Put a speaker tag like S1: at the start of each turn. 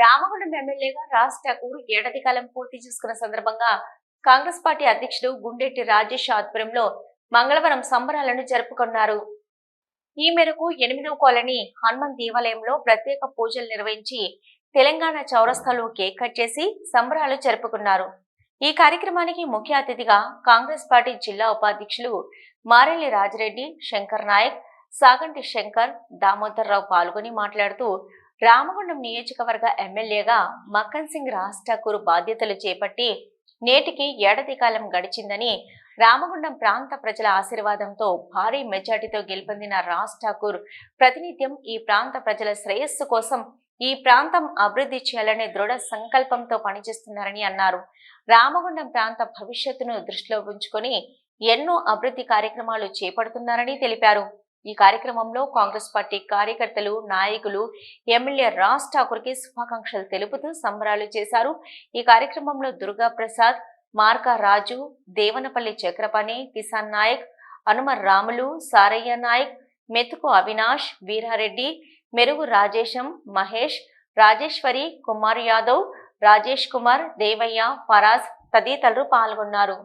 S1: రామగుండం ఎమ్మెల్యేగా రాజ్ ఠాకూర్ ఏడాది కాలం పూర్తి చేసుకున్న సందర్భంగా కాంగ్రెస్ పార్టీ అధ్యక్షుడు గుండెట్టి రాజేష్ ఆధ్వర్యంలో మంగళవారం సంబరాలను జరుపుకున్నారు. ఈ మేరకు ఎనిమిదవ కాలనీ హనుమాన్ దేవాలయంలో ప్రత్యేక పూజలు నిర్వహించి తెలంగాణ చౌరస్తాలో కేక్ కట్ చేసి సంబరాలు జరుపుకున్నారు. ఈ కార్యక్రమానికి ముఖ్య అతిథిగా కాంగ్రెస్ పార్టీ జిల్లా ఉపాధ్యక్షులు మారెల్లి రాజిరెడ్డి శంకర్ నాయక్ సాగంటి శంకర్ దామోదర్ రావు పాల్గొని మాట్లాడుతూ రామగుండం నియోజకవర్గ ఎమ్మెల్యేగా మక్కన్ సింగ్ రాజ్ ఠాకూర్ బాధ్యతలు చేపట్టి నేటికి ఏడాది కాలం గడిచిందని రామగుండం ప్రాంత ప్రజల ఆశీర్వాదంతో భారీ మెజార్టీతో గెలుపొందిన రాజ్ ఠాకూర్ ప్రతినిత్యం ఈ ప్రాంత ప్రజల శ్రేయస్సు కోసం ఈ ప్రాంతం అభివృద్ధి చేయాలనే దృఢ సంకల్పంతో పనిచేస్తున్నారని అన్నారు. రామగుండం ప్రాంత భవిష్యత్తును దృష్టిలో ఉంచుకొని ఎన్నో అభివృద్ధి కార్యక్రమాలు చేపడుతున్నారని తెలిపారు. ఈ కార్యక్రమంలో కాంగ్రెస్ పార్టీ కార్యకర్తలు నాయకులు ఎమ్మెల్యే రాజ్ ఠాకూర్కి శుభాకాంక్షలు తెలుపుతూ సంబరాలు చేశారు. ఈ కార్యక్రమంలో దుర్గా ప్రసాద్ మార్కా రాజు దేవనపల్లి చక్రపాణి కిసాన్ నాయక్ హనుమర్ రాములు సారయ్య నాయక్ మెతుకు అవినాష్ వీరారెడ్డి మెరుగు రాజేశం మహేష్ రాజేశ్వరి కుమార్ యాదవ్ రాజేష్ కుమార్ దేవయ్య ఫరాజ్ తదితరులు పాల్గొన్నారు.